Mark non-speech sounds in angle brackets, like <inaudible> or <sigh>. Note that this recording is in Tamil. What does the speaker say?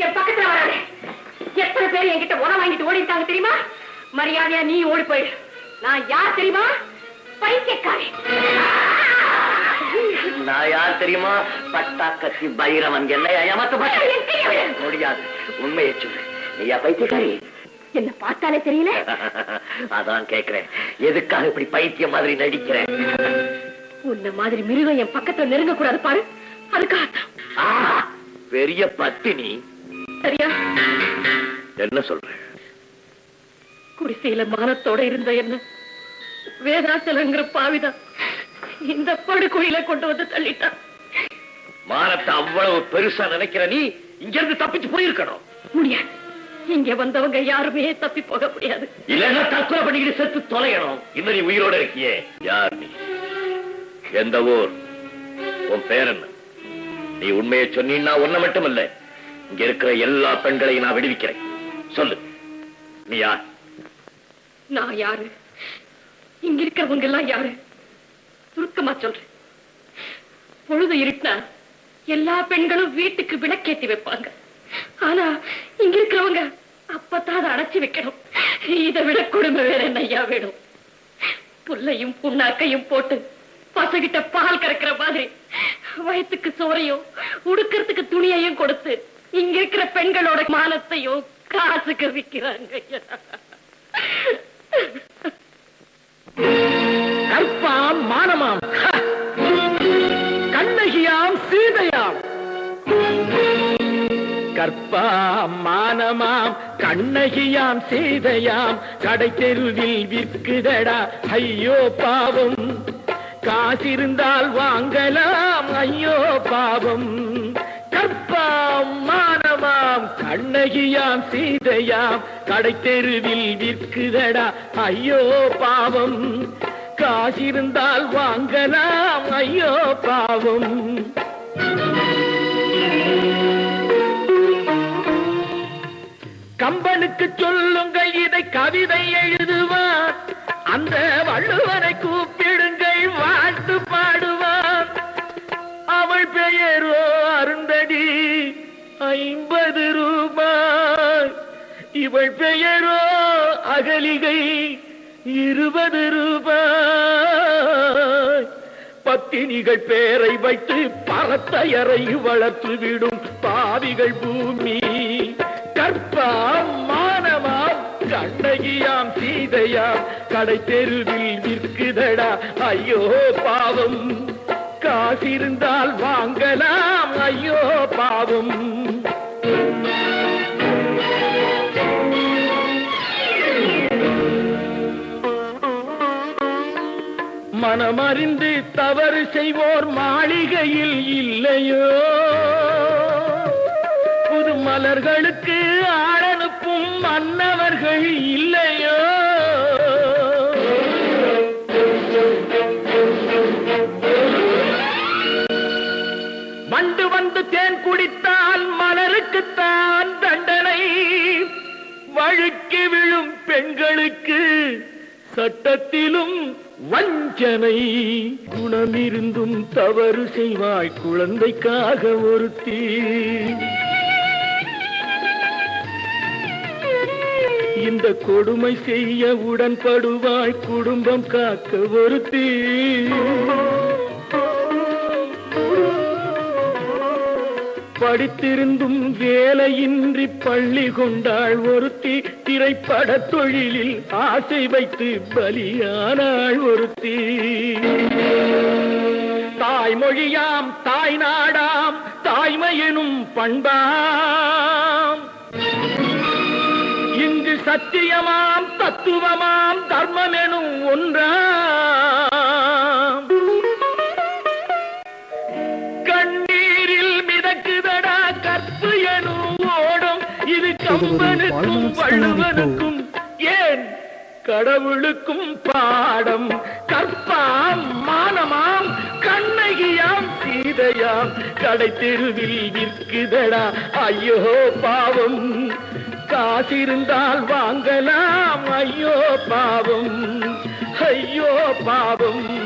என் பக்கத்துல வராதே. எத்தனை பேர் என்கிட்ட உரம் வாங்கிட்டு ஓடி இருக்காங்க தெரியுமா? மரியாதையா நீ ஓடி போயிடு நான் யார் தெரியுமா? பைத்தியக்காரி. நான் யார் தெரியுமா? பட்டாக்கத்தி பைரவன். என்னை ஏமாத்த. முடியாது. உண்மையை சொல்லு. நீயா பைத்தியக்காரி? என்ன பார்த்தாலே தெரியல. <laughs> அதான் கேக்குறேன். எதுக்காக இப்படி பைத்தியம் மாதிரி நடிக்கிறேன் உன்ன மாதிரி மிருகம் என் பக்கத்துல நெருங்க கூடாது பாரு. அதுக்காகத்தான். ஆ, பெரிய பத்தினி. சரியா? என்ன சொல்ற? குடிசையில மானத்தோட இருந்த என்ன? வேதாச்சலங்கிற பாவிதான். இந்த படுகொழியில கொண்டு வந்து தள்ளிட்டான் மானத்தை அவ்வளவு பெருசா நினைக்கிற நீ இங்க இருந்து தப்பிச்சு போயிருக்கணும். முடியாது. இங்க வந்தவங்க யாருமே தப்பி போக முடியாது. இல்லன்னா தற்கொலை பண்ணிக்கிட்டு செத்து தொலையணும். இன்னும் நீ உயிரோட இருக்கியே. யார் நீ? எந்த ஊர்? உன் பேர் என்ன? நீ உண்மையை சொன்னீன்னா ஒன்ன மட்டும் இல்ல. இங்க இருக்கிற எல்லா பெண்களையும் நான் விடுவிக்கிறேன். சொல்லு. நீ யார்? நான் யாரு? இங்க இருக்கிறவங்க எல்லாம் யாரு? சுருக்கமா சொல்றேன். பொழுது இருட்டினா எல்லா பெண்களும் வீட்டுக்கு விளக்கேத்தி வைப்பாங்க. ஆனா இங்க இருக்கிறவங்க அப்பதான் அதை அடைச்சு வைக்கணும். இதை விட கொடுமை வேற என்னையா வேணும்? புல்லையும் புண்ணாக்கையும் போட்டு பசகிட்ட பால் கறக்கிற மாதிரி வயிற்றுக்கு சோறையும் உடுக்கிறதுக்கு துணியையும் கொடுத்து இங்க இருக்கிற பெண்களோட மானத்தையும் காசுக்கு விக்கிறாங்க கற்பாம் மானமாம். கண்ணகியாம் சீதையாம். கற்பாம் மானமாம். கண்ணகியாம் சீதையாம். கடை தெருவில் விற்குதடா. ஐயோ பாவம். காசிருந்தால் வாங்கலாம். ஐயோ பாவம். கண்ணகியாம் சீதையாம் கடை தெருவில் விற்குதடா. ஐயோ பாவம் காசிருந்தால் வாங்கலாம். ஐயோ பாவம். கம்பனுக்கு சொல்லுங்கள் இதை கவிதை எழுதுவார். அந்த வள்ளுவரை கூப்பிடுங்கள் வாழ்த்து பாடுவார். அவள் பெயரோ அருந்ததி. ஐம்பது இவள் பெயரோ அகலிகை இருபது ரூபாய். பத்தினிகள் பேரை வைத்து பரத்தையரை வளர்த்து விடும் பாவிகள் பூமி. கற்பாம் மானமாம் கண்ணகியாம் சீதையாம் கடை தெருவில் விற்குதடா ஐயோ பாவம். காசிருந்தால் வாங்கலாம் ஐயோ பாவம். மனமறிந்து தவறு செய்வோர் மாளிகையில் இல்லையோ? புது மலர்களுக்கு ஆளனுப்பும் மன்னவர்கள் இல்லையோ? வண்டு வந்து தேன் குடித்தால் மலருக்குத்தான் தண்டனை. வழுக்கி விழும் பெண்களுக்கு சட்டத்திலும் வஞ்சனை குணமிருந்தும் தவறு செய்வாய் குழந்தைக்காக ஒருத்தி. இந்த கொடுமை செய்ய உடன்படுவாய் குடும்பம் காக்க ஒருத்தி. படித்திருந்தும் வேலையின்றி பள்ளி கொண்டாள் ஒருத்தி திரைப்பட தொழிலில் ஆசை வைத்து பலியானாள் ஒருத்தி. தாய்மொழியாம் தாய் நாடாம் தாய்மையெனும் பண்பாம். இங்கு சத்தியமாம் தத்துவமாம் தர்மமெனும் ஒன்றாம். இது வள்ளுவனுக்கும் ஏன் கடவுளுக்கும் பாடம்? கற்பாம் மானமாம் கண்ணகியாம் சீதையாம். கடை தெருவில் விற்குதடா ஐயோ பாவம். காசிருந்தால் வாங்கலாம் ஐயோ பாவம். ஐயோ பாவம்.